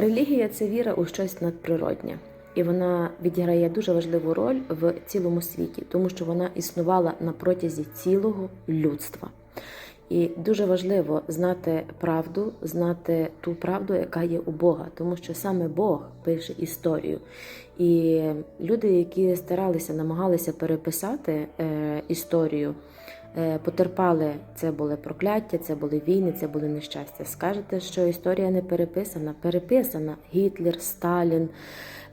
Релігія це віра у щось надприроднє, і вона відіграє дуже важливу роль в цілому світі, тому що вона існувала на протязі цілого людства. І дуже важливо знати правду, знати ту правду, яка є у Бога, тому що саме Бог пише історію. І люди, які старалися, намагалися переписати е, історію, потерпали це були прокляття, це були війни, це були нещастя. Скажете, що історія не переписана? Переписана Гітлер, Сталін.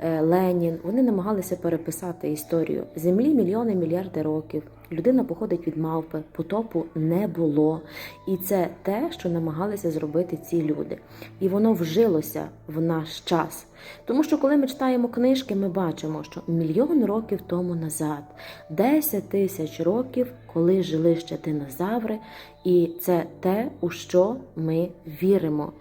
е, Ленін, вони намагалися переписати історію землі мільйони мільярди років. Людина походить від мавпи, потопу не було. І це те, що намагалися зробити ці люди. І воно вжилося в наш час. Тому що, коли ми читаємо книжки, ми бачимо, що мільйон років тому назад, 10 тисяч років, коли жили ще динозаври, і це те, у що ми віримо.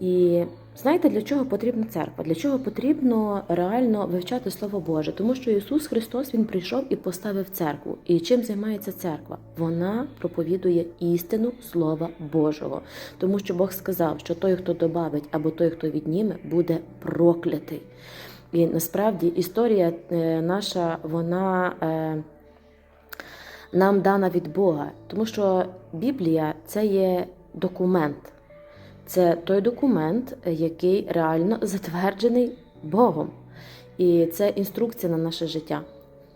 І знаєте, для чого потрібна церква? Для чого потрібно реально вивчати Слово Боже? Тому що Ісус Христос Він прийшов і поставив церкву. І чим займається церква? Вона проповідує істину Слова Божого. Тому що Бог сказав, що той, хто добавить або той, хто відніме, буде проклятий. І насправді історія е, наша, вона. Нам дана від Бога, тому що Біблія це є документ. Це той документ, який реально затверджений Богом. І це інструкція на наше життя.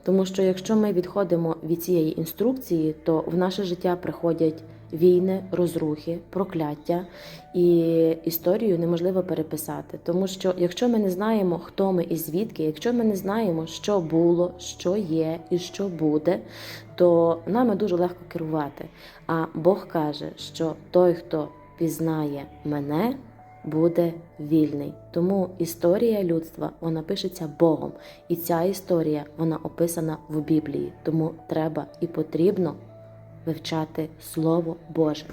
Тому що якщо ми відходимо від цієї інструкції, то в наше життя приходять війни, розрухи, прокляття, і історію неможливо переписати. Тому що якщо ми не знаємо, хто ми і звідки, якщо ми не знаємо, що було, що є і що буде, то нами дуже легко керувати. А Бог каже, що той, хто пізнає мене, буде вільний. Тому історія людства вона пишеться Богом, і ця історія вона описана в Біблії. Тому треба і потрібно вивчати Слово Боже.